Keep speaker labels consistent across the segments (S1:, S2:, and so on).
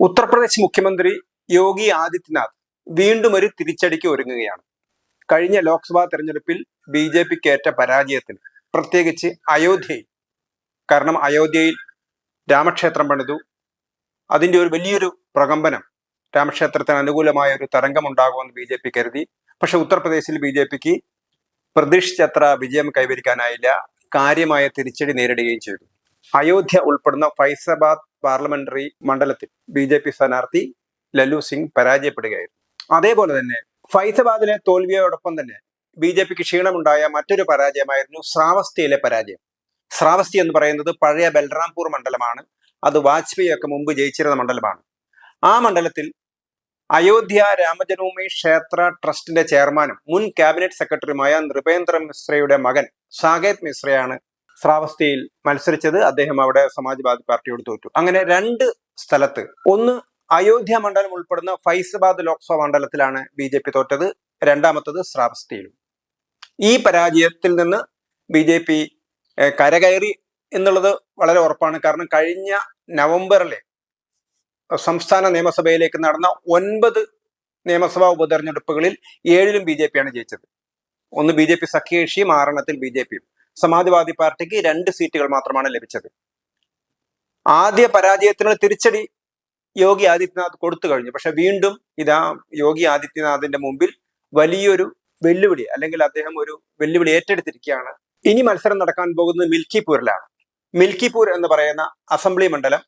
S1: ഉത്തർപ്രദേശ് മുഖ്യമന്ത്രി യോഗി ആദിത്യനാഥ് വീണ്ടും ഒരു തിരിച്ചടിക്ക് ഒരുങ്ങുകയാണ്. കഴിഞ്ഞ ലോക്സഭാ തെരഞ്ഞെടുപ്പിൽ ബി ജെ പിക്ക് ഏറ്റ പരാജയത്തിന് പ്രത്യേകിച്ച് അയോധ്യയിൽ കാരണം അയോധ്യയിൽ രാമക്ഷേത്രം പണിതു. അതിന്റെ ഒരു വലിയൊരു പ്രകമ്പനം രാമക്ഷേത്രത്തിന് അനുകൂലമായ ഒരു തരംഗമുണ്ടാകുമെന്ന് ബി ജെ പി കരുതി. പക്ഷെ ഉത്തർപ്രദേശിൽ ബി ജെ പിക്ക് പ്രതീക്ഷിച്ചത്ര വിജയം കൈവരിക്കാനായില്ല. കാര്യമായ തിരിച്ചടി നേരിടുകയും ചെയ്തു. അയോധ്യ ഉൾപ്പെടുന്ന ഫൈസാബാദ് പാർലമെന്ററി മണ്ഡലത്തിൽ ബി ജെ പി സ്ഥാനാർത്ഥി ലല്ലു സിംഗ് പരാജയപ്പെടുകയായിരുന്നു. അതേപോലെ തന്നെ ഫൈസാബാദിലെ തോൽവിയോടൊപ്പം തന്നെ ബി ജെ പിക്ക് ക്ഷീണമുണ്ടായ മറ്റൊരു പരാജയമായിരുന്നു ശ്രാവസ്തിയിലെ പരാജയം. ശ്രാവസ്തി എന്ന് പറയുന്നത് പഴയ ബൽറാംപൂർ മണ്ഡലമാണ്. അത് വാജ്പേയി ഒക്കെ മുമ്പ് ജയിച്ചിരുന്ന മണ്ഡലമാണ്. ആ മണ്ഡലത്തിൽ അയോധ്യ രാമജന്മഭൂമി ക്ഷേത്ര ട്രസ്റ്റിന്റെ ചെയർമാനും മുൻ ക്യാബിനറ്റ് സെക്രട്ടറിയുമായ നൃപേന്ദ്ര മിശ്രയുടെ മകൻ സാകേത് മിശ്രയാണ് ശ്രാവസ്തിയിൽ മത്സരിച്ചത് അദ്ദേഹം അവിടെ സമാജ്വാദി പാർട്ടിയോട് തോറ്റു. അങ്ങനെ രണ്ട് സ്ഥലത്ത്. ഒന്ന് അയോധ്യ മണ്ഡലം ഉൾപ്പെടുന്ന ഫൈസബാദ് ലോക്സഭാ മണ്ഡലത്തിലാണ് ബി ജെ പി തോറ്റത്. രണ്ടാമത്തത് ശ്രാവസ്തിയിലും ഈ പരാജയത്തിൽ നിന്ന് ബി ജെ പി കരകയറി എന്നുള്ളത് വളരെ ഉറപ്പാണ്. കാരണം കഴിഞ്ഞ നവംബറിലെ സംസ്ഥാന നിയമസഭയിലേക്ക് നടന്ന ഒൻപത് നിയമസഭാ ഉപതെരഞ്ഞെടുപ്പുകളിൽ ഏഴിലും ബി ജെ പിയാണ് ജയിച്ചത്. ഒന്ന് ബി ജെ പി സഖ്യകക്ഷിയും ആറെണ്ണത്തിൽ ബി ജെ പിയും സമാജ്വാദി പാർട്ടിക്ക് രണ്ട് സീറ്റുകൾ മാത്രമാണ് ലഭിച്ചത്. ആദ്യ പരാജയത്തിനുള്ള തിരിച്ചടി യോഗി ആദിത്യനാഥ് കൊടുത്തു കഴിഞ്ഞു. പക്ഷെ വീണ്ടും ഇതാ യോഗി ആദിത്യനാഥിന്റെ മുമ്പിൽ വലിയൊരു വെല്ലുവിളി അല്ലെങ്കിൽ അദ്ദേഹം ഒരു വെല്ലുവിളി ഏറ്റെടുത്തിരിക്കുകയാണ്. ഇനി മത്സരം നടക്കാൻ പോകുന്നത് മിൽക്കിപൂരിലാണ്. മിൽക്കിപൂർ എന്ന് പറയുന്ന അസംബ്ലി മണ്ഡലം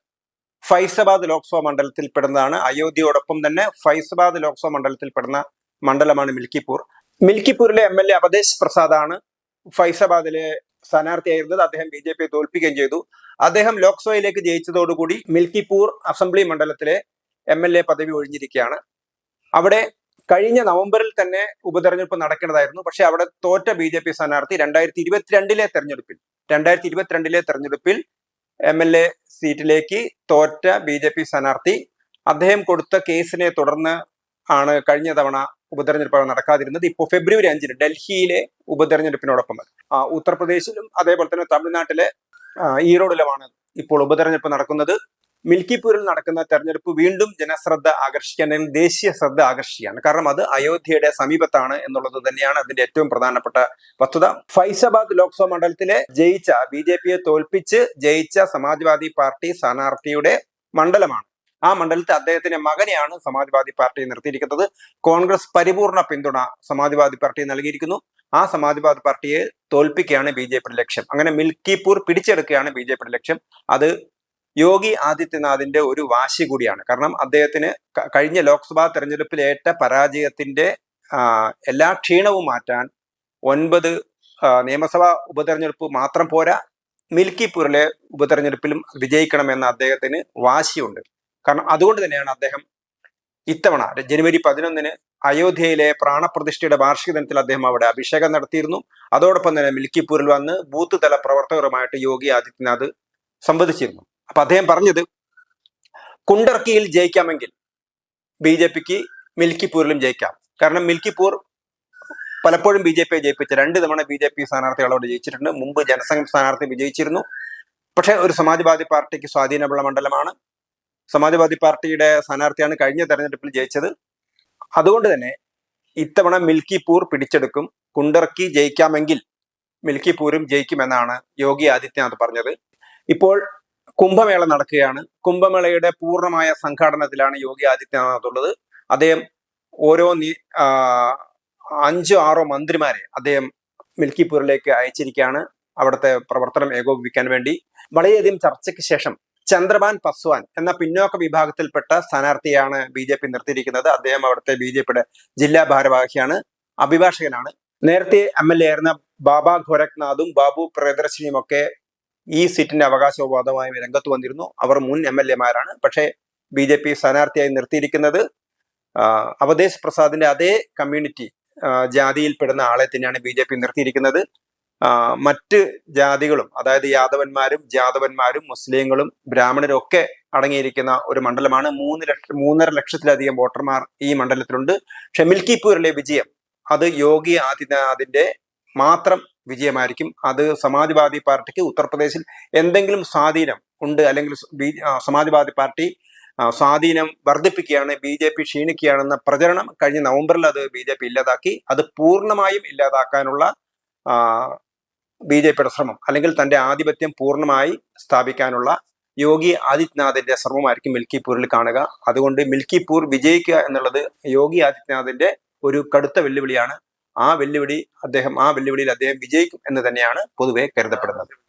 S1: ഫൈസബാദ് ലോക്സഭാ മണ്ഡലത്തിൽ പെടുന്നതാണ്. അയോധ്യയോടൊപ്പം തന്നെ ഫൈസബാദ് ലോക്സഭാ മണ്ഡലത്തിൽ പെടുന്ന മണ്ഡലമാണ് മിൽക്കിപൂർ. മിൽക്കിപൂരിലെ എം എൽ എ അവതേശ് പ്രസാദാണ് ഫൈസാബാദിലെ സ്ഥാനാർത്ഥിയായിരുന്നത് അദ്ദേഹം ബി ജെ പിയെ തോൽപ്പിക്കുകയും ചെയ്തു. അദ്ദേഹം ലോക്സഭയിലേക്ക് ജയിച്ചതോടുകൂടി മിൽക്കിപൂർ അസംബ്ലി മണ്ഡലത്തിലെ എം എൽ എ പദവി ഒഴിഞ്ഞിരിക്കുകയാണ്. അവിടെ കഴിഞ്ഞ നവംബറിൽ തന്നെ ഉപതെരഞ്ഞെടുപ്പ് നടക്കേണ്ടതായിരുന്നു. പക്ഷെ അവിടെ തോറ്റ ബി ജെ പി സ്ഥാനാർത്ഥി രണ്ടായിരത്തി ഇരുപത്തിരണ്ടിലെ തെരഞ്ഞെടുപ്പിൽ രണ്ടായിരത്തി ഇരുപത്തിരണ്ടിലെ തെരഞ്ഞെടുപ്പിൽ എം എൽ എ സീറ്റിലേക്ക് തോറ്റ ബി ജെ പി സ്ഥാനാർത്ഥി അദ്ദേഹം കൊടുത്ത കേസിനെ തുടർന്ന് ആണ് കഴിഞ്ഞ തവണ ഉപതെരഞ്ഞെടുപ്പ് നടക്കാതിരുന്നത്. ഇപ്പോൾ ഫെബ്രുവരി അഞ്ചിന് ഡൽഹിയിലെ ഉപതെരഞ്ഞെടുപ്പിനോടൊപ്പം. ഉത്തർപ്രദേശിലും അതേപോലെ തന്നെ തമിഴ്നാട്ടിലെ ഈറോഡിലുമാണ് ഇപ്പോൾ ഉപതെരഞ്ഞെടുപ്പ് നടക്കുന്നത്. മിൽക്കിപ്പൂരിൽ നടക്കുന്ന തെരഞ്ഞെടുപ്പ് വീണ്ടും ജനശ്രദ്ധ ആകർഷിക്കാൻ അല്ലെങ്കിൽ ദേശീയ ശ്രദ്ധ ആകർഷിക്കുകയാണ്. കാരണം അത് അയോധ്യയുടെ സമീപത്താണ് എന്നുള്ളത് തന്നെയാണ് അതിന്റെ ഏറ്റവും പ്രധാനപ്പെട്ട വസ്തുത. ഫൈസാബാദ് ലോക്സഭാ മണ്ഡലത്തിലെ ജയിച്ച ബി ജെ പിയെ തോൽപ്പിച്ച് ജയിച്ച സമാജ്വാദി പാർട്ടി സ്ഥാനാർത്ഥിയുടെ മണ്ഡലമാണ് ആ മണ്ഡലത്തിൽ അദ്ദേഹത്തിന്റെ മകനെയാണ് സമാജ്വാദി പാർട്ടി നിർത്തിയിരിക്കുന്നത്. കോൺഗ്രസ് പരിപൂർണ പിന്തുണ സമാജ്വാദി പാർട്ടി നൽകിയിരിക്കുന്നു. ആ സമാജ്വാദി പാർട്ടിയെ തോൽപ്പിക്കുകയാണ് ബി ജെ പിയുടെ ലക്ഷ്യം. അങ്ങനെ മിൽക്കിപൂർ പിടിച്ചെടുക്കുകയാണ് ബി ജെ പിയുടെ ലക്ഷ്യം. അത് യോഗി ആദിത്യനാഥിന്റെ ഒരു വാശി കൂടിയാണ്. കാരണം അദ്ദേഹത്തിന് കഴിഞ്ഞ ലോക്സഭാ തെരഞ്ഞെടുപ്പിൽ ഏറ്റ പരാജയത്തിന്റെ എല്ലാ ക്ഷീണവും മാറ്റാൻ ഒൻപത് നിയമസഭാ ഉപതെരഞ്ഞെടുപ്പ് മാത്രം പോരാ മിൽക്കിപ്പൂരിലെ ഉപതെരഞ്ഞെടുപ്പിലും വിജയിക്കണമെന്ന് അദ്ദേഹത്തിന് വാശിയുണ്ട്. കാരണം അതുകൊണ്ട് തന്നെയാണ് അദ്ദേഹം ഇത്തവണ ജനുവരി പതിനൊന്നിന് അയോധ്യയിലെ പ്രാണപ്രതിഷ്ഠയുടെ വാർഷിക ദിനത്തിൽ അദ്ദേഹം അവിടെ അഭിഷേകം നടത്തിയിരുന്നു. അതോടൊപ്പം തന്നെ മിൽക്കിപ്പൂരിൽ വന്ന് ബൂത്ത് തല പ്രവർത്തകരുമായിട്ട് യോഗി ആദിത്യനാഥ് സംവദിച്ചിരുന്നു. അപ്പൊ അദ്ദേഹം പറഞ്ഞത് കുണ്ടർക്കിയിൽ ജയിക്കാമെങ്കിൽ ബി ജെ പിക്ക് മിൽക്കിപ്പൂരിലും ജയിക്കാം. കാരണം മിൽക്കിപ്പൂർ പലപ്പോഴും ബി ജെ പിയെ ജയിപ്പിച്ച. രണ്ട് തവണ ബി ജെ പി സ്ഥാനാർത്ഥികൾ അവിടെ ജയിച്ചിട്ടുണ്ട്. മുമ്പ് ജനസംഘം സ്ഥാനാർത്ഥി വിജയിച്ചിരുന്നു. പക്ഷേ ഒരു സമാജ്വാദി പാർട്ടിക്ക് സ്വാധീനമുള്ള മണ്ഡലമാണ് സമാജ്വാദി പാർട്ടിയുടെ സ്ഥാനാർത്ഥിയാണ് കഴിഞ്ഞ തെരഞ്ഞെടുപ്പിൽ ജയിച്ചത്. അതുകൊണ്ട് തന്നെ ഇത്തവണ മിൽക്കിപൂർ പിടിച്ചെടുക്കും. കുണ്ടർക്കി ജയിക്കാമെങ്കിൽ മിൽക്കിപൂരും ജയിക്കുമെന്നാണ് യോഗി ആദിത്യനാഥ് പറഞ്ഞത്. ഇപ്പോൾ കുംഭമേള നടക്കുകയാണ്. കുംഭമേളയുടെ പൂർണമായ സംഘാടനത്തിലാണ് യോഗി ആദിത്യനാഥ് ഉള്ളത്. അദ്ദേഹം ഓരോ അഞ്ചോ ആറോ മന്ത്രിമാരെ അദ്ദേഹം മിൽക്കിപൂരിലേക്ക് അയച്ചിരിക്കുകയാണ്. അവിടുത്തെ പ്രവർത്തനം ഏകോപിപ്പിക്കാൻ വേണ്ടി. വളരെയധികം ചർച്ചയ്ക്ക് ശേഷം ചന്ദ്രബാൻ പസ്വാൻ എന്ന പിന്നോക്ക വിഭാഗത്തിൽപ്പെട്ട സ്ഥാനാർത്ഥിയാണ് ബി ജെ പി നിർത്തിയിരിക്കുന്നത്. അദ്ദേഹം അവിടുത്തെ ബി ജെ പിയുടെ ജില്ലാ ഭാരവാഹിയാണ് അഭിഭാഷകനാണ്. നേരത്തെ എം എൽ എ ആയിരുന്ന ബാബ ഗോരഖ്നാഥും ബാബു പ്രിയദർശിനിയും ഒക്കെ ഈ സീറ്റിന്റെ അവകാശവാദമായി രംഗത്ത് വന്നിരുന്നു. അവർ മുൻ എം എൽ എമാരാണ് പക്ഷേ ബി ജെ പി സ്ഥാനാർത്ഥിയായി നിർത്തിയിരിക്കുന്നത് അവധേശ് പ്രസാദിന്റെ അതേ കമ്മ്യൂണിറ്റി ജാതിയിൽപ്പെടുന്ന ആളെ തന്നെയാണ് ബി ജെ പി നിർത്തിയിരിക്കുന്നത്. മറ്റ് ജാതികളും അതായത് യാദവന്മാരും ജാതവന്മാരും മുസ്ലിങ്ങളും ബ്രാഹ്മണരും ഒക്കെ അടങ്ങിയിരിക്കുന്ന ഒരു മണ്ഡലമാണ്. മൂന്ന് ലക്ഷം മൂന്നര ലക്ഷത്തിലധികം വോട്ടർമാർ ഈ മണ്ഡലത്തിലുണ്ട്. പക്ഷെ മിൽക്കിപ്പൂരിലെ വിജയം അത് യോഗി ആദിത്യനാഥിന്റെ മാത്രം വിജയമായിരിക്കും. അത് സമാജ്വാദി പാർട്ടിക്ക് ഉത്തർപ്രദേശിൽ എന്തെങ്കിലും സ്വാധീനം ഉണ്ട് അല്ലെങ്കിൽ സമാജ്വാദി പാർട്ടി സ്വാധീനം വർദ്ധിപ്പിക്കുകയാണ് ബി ജെ പി ക്ഷീണിക്കുകയാണെന്ന പ്രചരണം കഴിഞ്ഞ നവംബറിൽ അത് ബി ജെ പി ഇല്ലാതാക്കി. അത് പൂർണമായും ഇല്ലാതാക്കാനുള്ള ബി ജെ പിയുടെ ശ്രമം അല്ലെങ്കിൽ തന്റെ ആധിപത്യം പൂർണമായി സ്ഥാപിക്കാനുള്ള യോഗി ആദിത്യനാഥിന്റെ ശ്രമമായിരിക്കും മിൽക്കിപൂരിൽ കാണുക. അതുകൊണ്ട് മിൽക്കിപൂർ വിജയിക്കുക എന്നുള്ളത് യോഗി ആദിത്യനാഥിന്റെ ഒരു കടുത്ത വെല്ലുവിളിയാണ്. ആ വെല്ലുവിളി അദ്ദേഹം ആ വെല്ലുവിളിയിൽ അദ്ദേഹം വിജയിക്കും എന്ന് തന്നെയാണ് പൊതുവെ കരുതപ്പെടുന്നത്.